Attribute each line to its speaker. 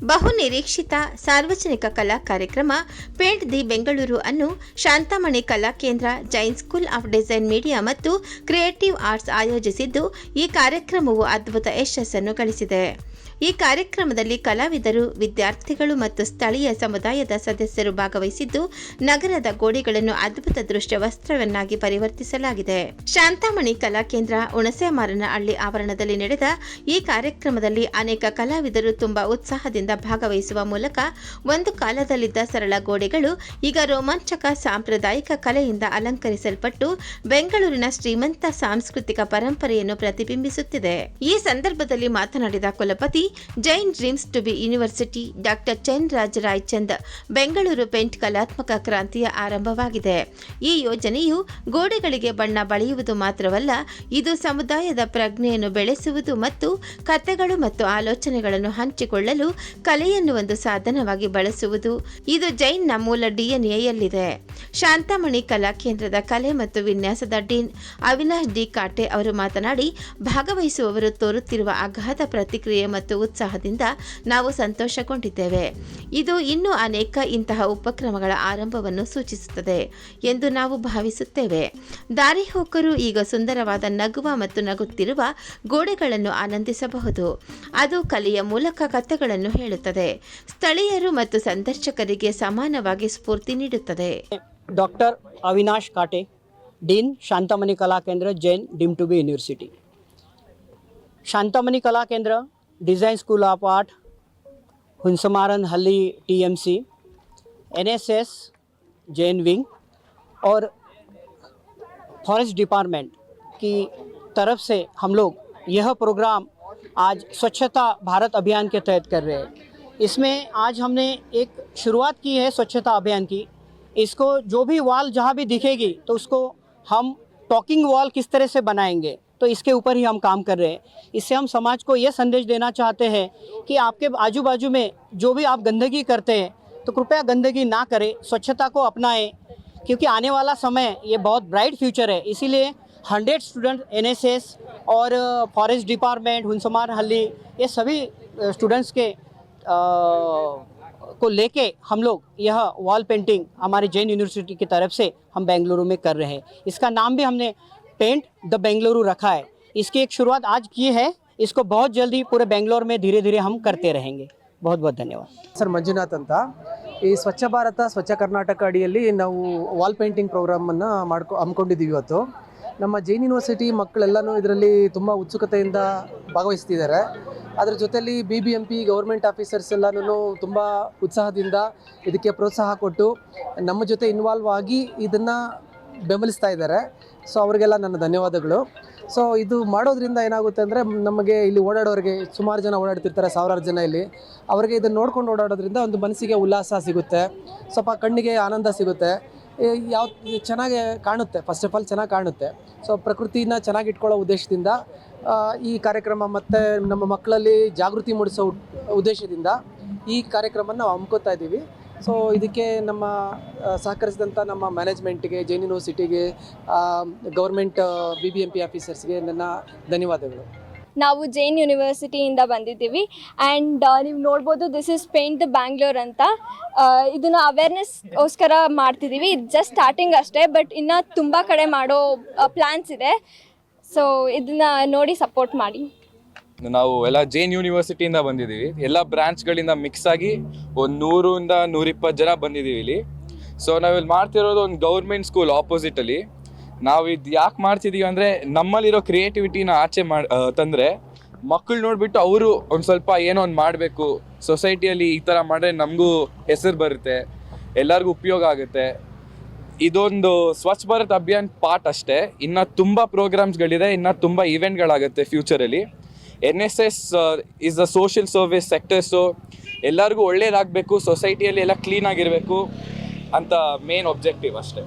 Speaker 1: ಬಹು ನಿರೀಕ್ಷಿತ ಸಾರ್ವಜನಿಕ ಕಲಾ ಕಾರ್ಯಕ್ರಮ ಪೇಂಟ್ ದಿ ಬೆಂಗಳೂರು ಅನ್ನು Shantamani Kala Kendra Jain school of design media ಮತ್ತು ಕ್ರಿಯೇಟಿವ್ ಆರ್ಟ್ಸ್ ಆಯೋಜಿಸಿದ್ದು ಈ ಕಾರ್ಯಕ್ರಮವು ಅದ್ಭುತ ಯಶಸ್ಸನ್ನು ಗಳಿಸಿದೆ. ಈ ಕಾರ್ಯಕ್ರಮದಲ್ಲಿ ಕಲಾವಿದರು, ವಿದ್ಯಾರ್ಥಿಗಳು ಮತ್ತು ಸ್ಥಳೀಯ ಸಮುದಾಯದ ಸದಸ್ಯರು ಭಾಗವಹಿಸಿದ್ದು ನಗರದ ಗೋಡೆಗಳನ್ನು ಅದ್ಭುತ ದೃಶ್ಯ ವಸ್ತ್ರವನ್ನಾಗಿ ಪರಿವರ್ತಿಸಲಾಗಿದೆ. ಶಾಂತಾಮಣಿ ಕಲಾ ಕೇಂದ್ರ ಹುಣಸೆಮಾರನಹಳ್ಳಿ ಆವರಣದಲ್ಲಿ ನಡೆದ ಈ ಕಾರ್ಯಕ್ರಮದಲ್ಲಿ ಅನೇಕ ಕಲಾವಿದರು ತುಂಬಾ ಉತ್ಸಾಹದಿಂದ ಭಾಗವಹಿಸುವ ಮೂಲಕ ಒಂದು ಕಾಲದಲ್ಲಿದ್ದ ಸರಳ ಗೋಡೆಗಳು, ಈಗ ರೋಮಾಂಚಕ ಸಾಂಪ್ರದಾಯಿಕ ಕಲೆಯಿಂದ ಅಲಂಕರಿಸಲ್ಪಟ್ಟು ಬೆಂಗಳೂರಿನ ಶ್ರೀಮಂತ ಸಾಂಸ್ಕೃತಿಕ ಪರಂಪರೆಯನ್ನು ಪ್ರತಿಬಿಂಬಿಸುತ್ತಿದೆ. ಈ ಸಂದರ್ಭದಲ್ಲಿ ಮಾತನಾಡಿದ ಕುಲಪತಿ, Jain deemed to be university doctor Chenraj Roychand, Bengaluru paint ಕಲಾತ್ಮಕ ಕ್ರಾಂತಿಯ ಆರಂಭವಾಗಿದೆ. ಈ ಯೋಜನೆಯು ಗೋಡೆಗಳಿಗೆ ಬಣ್ಣ ಬಳಿಯುವುದು ಮಾತ್ರವಲ್ಲ, ಇದು ಸಮುದಾಯದ ಪ್ರಜ್ಞೆಯನ್ನು ಬೆಳೆಸುವುದು ಮತ್ತು ಕಥೆಗಳು ಮತ್ತು ಆಲೋಚನೆಗಳನ್ನು ಹಂಚಿಕೊಳ್ಳಲು ಕಲೆಯನ್ನು ಒಂದು ಸಾಧನವಾಗಿ ಬಳಸುವುದು. ಇದು ಜೈನ್ನ ಮೂಲ ಡಿಎನ್ಎಯಲ್ಲಿದೆ. ಶಾಂತಮಣಿ ಕಲಾ ಕೇಂದ್ರದ ಕಲೆ ಮತ್ತು ವಿನ್ಯಾಸದ ಡೀನ್ ಅವಿನಾಶ್ ಡಿ ಕಾಟೆ ಅವರು ಮಾತನಾಡಿ, ಭಾಗವಹಿಸುವವರು ತೋರುತ್ತಿರುವ ಅಗಾಧ ಪ್ರತಿಕ್ರಿಯೆ ಮತ್ತು ಉತ್ಸಾಹದಿಂದ ನಾವು ಸಂತೋಷಗೊಂಡಿದ್ದೇವೆ. ಇದು ಇನ್ನೂ ಅನೇಕ ಇಂತಹ ಉಪಕ್ರಮಗಳ ಆರಂಭವನ್ನು ಸೂಚಿಸುತ್ತದೆ ಎಂದು ನಾವು ಭಾವಿಸುತ್ತೇವೆ. ದಾರಿಹೋಕರು ಈಗ ಸುಂದರವಾದ ನಗುವ ಮತ್ತು ನಗುತ್ತಿರುವ ಗೋಡೆಗಳನ್ನು ಆನಂದಿಸಬಹುದು. ಅದು ಕಲೆಯ ಮೂಲಕ ಕಥೆಗಳನ್ನು ಹೇಳುತ್ತದೆ. ಸ್ಥಳೀಯರು ಮತ್ತು ಸಂದರ್ಶಕರಿಗೆ ಸಮಾನವಾಗಿ ಸ್ಫೂರ್ತಿ ನೀಡುತ್ತದೆ
Speaker 2: डॉक्टर अविनाश काटे dean Shantamani Kala Kendra Jain deemed to be university Shantamani Kala Kendra design school of art Hunsamaranahalli TMC NSS Jain wing और फॉरेस्ट डिपार्टमेंट की तरफ से हम लोग यह प्रोग्राम आज स्वच्छता भारत अभियान के तहत कर रहे हैं। इसमें आज हमने एक शुरुआत की है स्वच्छता अभियान की। इसको जो भी वॉल जहाँ भी दिखेगी तो उसको हम टॉकिंग वॉल किस तरह से बनाएँगे तो इसके ऊपर ही हम काम कर रहे हैं। इससे हम समाज को ये संदेश देना चाहते हैं कि आपके आजू बाजू में जो भी आप गंदगी करते हैं तो कृपया गंदगी ना करें, स्वच्छता को अपनाएँ, क्योंकि आने वाला समय ये बहुत ब्राइट फ्यूचर है। इसीलिए हंड्रेड स्टूडेंट एन और फॉरेस्ट डिपार्टमेंट हुंसमार हल्ली ये सभी स्टूडेंट्स के अ, को लेके हम लोग यह वॉल पेंटिंग हमारे जैन यूनिवर्सिटी की तरफ से हम बेंगलुरु में कर रहे हैं इसका नाम भी हमने पेंट द बेंगलुरु रखा है इसकी एक शुरुआत आज की है इसको बहुत जल्दी पूरे बेंगलोर में धीरे धीरे हम करते रहेंगे बहुत बहुत धन्यवाद
Speaker 3: ಸರ್ ಮಂಜುನಾಥ್ ಅಂತ ಈ ಸ್ವಚ್ಛ ಭಾರತ ಸ್ವಚ್ಛ ಕರ್ನಾಟಕ ಅಡಿಯಲ್ಲಿ ನಾವು ವಾಲ್ ಪೇಂಟಿಂಗ್ ಪ್ರೋಗ್ರಾಮನ್ನು ಮಾಡ್ಕೊ ಹಮ್ಮಿಕೊಂಡಿದ್ದೀವಿ ಇವತ್ತು ನಮ್ಮ ಜೈನ್ ಯೂನಿವರ್ಸಿಟಿ ಮಕ್ಕಳೆಲ್ಲನೂ ಇದರಲ್ಲಿ ತುಂಬ ಉತ್ಸುಕತೆಯಿಂದ ಭಾಗವಹಿಸ್ತಿದ್ದಾರೆ. ಅದರ ಜೊತೆಯಲ್ಲಿ B B M P government officers ಎಲ್ಲನೂ ತುಂಬ ಉತ್ಸಾಹದಿಂದ ಇದಕ್ಕೆ ಪ್ರೋತ್ಸಾಹ ಕೊಟ್ಟು ನಮ್ಮ ಜೊತೆ ಇನ್ವಾಲ್ವ್ ಆಗಿ ಇದನ್ನು ಬೆಂಬಲಿಸ್ತಾ ಇದ್ದಾರೆ. ಸೊ ಅವರಿಗೆಲ್ಲ ನನ್ನ ಧನ್ಯವಾದಗಳು. ಸೊ ಇದು ಮಾಡೋದ್ರಿಂದ ಏನಾಗುತ್ತೆ ಅಂದರೆ ನಮಗೆ ಇಲ್ಲಿ ಓಡಾಡೋರಿಗೆ ಸುಮಾರು ಜನ ಓಡಾಡ್ತಿರ್ತಾರೆ, ಸಾವಿರಾರು ಜನ ಇಲ್ಲಿ. ಅವರಿಗೆ ಇದನ್ನು ನೋಡ್ಕೊಂಡು ಓಡಾಡೋದ್ರಿಂದ ಒಂದು ಮನಸ್ಸಿಗೆ ಉಲ್ಲಾಸ ಸಿಗುತ್ತೆ. ಸ್ವಲ್ಪ ಕಣ್ಣಿಗೆ ಆನಂದ ಸಿಗುತ್ತೆ. ಯಾವ ಚೆನ್ನಾಗಿ ಕಾಣುತ್ತೆ. ಫಸ್ಟ್ ಆಫ್ ಆಲ್ ಚೆನ್ನಾಗಿ ಕಾಣುತ್ತೆ. ಸೊ ಪ್ರಕೃತಿನ ಚೆನ್ನಾಗಿ ಇಟ್ಕೊಳ್ಳೋ ಉದ್ದೇಶದಿಂದ ಈ ಕಾರ್ಯಕ್ರಮ ಮತ್ತು ನಮ್ಮ ಮಕ್ಕಳಲ್ಲಿ ಜಾಗೃತಿ ಮೂಡಿಸೋ ಉದ್ದೇಶದಿಂದ ಈ ಕಾರ್ಯಕ್ರಮನ ನಾವು ಹಮ್ಕೋತಾ ಇದ್ದೀವಿ. ಸೊ ಇದಕ್ಕೆ ನಮ್ಮ ಸಹಕರಿಸಿದಂಥ ನಮ್ಮ ಮ್ಯಾನೇಜ್ಮೆಂಟ್ಗೆ, Jain ಯೂನಿವರ್ಸಿಟಿಗೆ government B B M P ಆಫೀಸರ್ಸ್ಗೆ ನನ್ನ ಧನ್ಯವಾದಗಳು.
Speaker 4: ನಾವು ಜೈನ್ ಯೂನಿವರ್ಸಿಟಿಯಿಂದ ಬಂದಿದ್ದೀವಿ. ಆ್ಯಂಡ್ ನೀವು ನೋಡ್ಬೋದು this is paint the Bangalore ಅಂತ. ಇದನ್ನು ಅವೇರ್ನೆಸ್ಗೋಸ್ಕರ ಮಾಡ್ತಿದ್ದೀವಿ. ಇದು ಜಸ್ಟ್ ಸ್ಟಾರ್ಟಿಂಗ್ ಅಷ್ಟೇ ಬಟ್ ಇನ್ನು ತುಂಬ ಕಡೆ ಮಾಡೋ ಪ್ಲ್ಯಾನ್ಸ್ ಇದೆ. ಸೊ ಇದನ್ನು ನೋಡಿ ಸಪೋರ್ಟ್ ಮಾಡಿ.
Speaker 5: ನಾವು ಎಲ್ಲ ಜೈನ್ ಯೂನಿವರ್ಸಿಟಿಯಿಂದ ಬಂದಿದ್ದೀವಿ. ಎಲ್ಲ ಬ್ರಾಂಚ್ಗಳಿಂದ ಮಿಕ್ಸ್ ಆಗಿ ಒಂದು ನೂರಿಂದ ನೂರಿಪ್ಪತ್ತು ಜನ ಬಂದಿದ್ದೀವಿ ಇಲ್ಲಿ. ಸೊ ನಾವಿಲ್ಲಿ ಮಾಡ್ತಿರೋದು ಒಂದು ಗೌರ್ಮೆಂಟ್ ಸ್ಕೂಲ್ ಆಪೋಸಿಟಲ್ಲಿ ನಾವು ಇದು ಯಾಕೆ ಮಾಡ್ತಿದ್ದೀವಿ ಅಂದರೆ ನಮ್ಮಲ್ಲಿರೋ ಕ್ರಿಯೇಟಿವಿಟಿನ ಆಚೆ ಮಾಡಿ ತಂದರೆ ಮಕ್ಕಳು ನೋಡಿಬಿಟ್ಟು ಅವರು ಒಂದು ಸ್ವಲ್ಪ ಏನೋ ಒಂದು ಮಾಡಬೇಕು. ಸೊಸೈಟಿಯಲ್ಲಿ ಈ ಥರ ಮಾಡಿದ್ರೆ ನಮಗೂ ಹೆಸರು ಬರುತ್ತೆ. ಎಲ್ಲರಿಗೂ ಉಪಯೋಗ ಆಗುತ್ತೆ. ಇದೊಂದು ಸ್ವಚ್ಛ ಭಾರತ್ ಅಭಿಯಾನ್ ಪಾರ್ಟ್ ಅಷ್ಟೇ. ಇನ್ನು ತುಂಬ ಪ್ರೋಗ್ರಾಮ್ಸ್ಗಳಿದೆ ಇನ್ನು ತುಂಬ ಇವೆಂಟ್ಗಳಾಗುತ್ತೆ ಫ್ಯೂಚರಲ್ಲಿ N S S is the social service sectors ಎಲ್ಲರಿಗೂ ಒಳ್ಳೇದಾಗಬೇಕು ಸೊಸೈಟಿಯಲ್ಲಿ ಎಲ್ಲ ಕ್ಲೀನ್ ಆಗಿರಬೇಕು ಅಂತ ಮೇನ್ ಒಬ್ಜೆಕ್ಟಿವ್ ಅಷ್ಟೇ.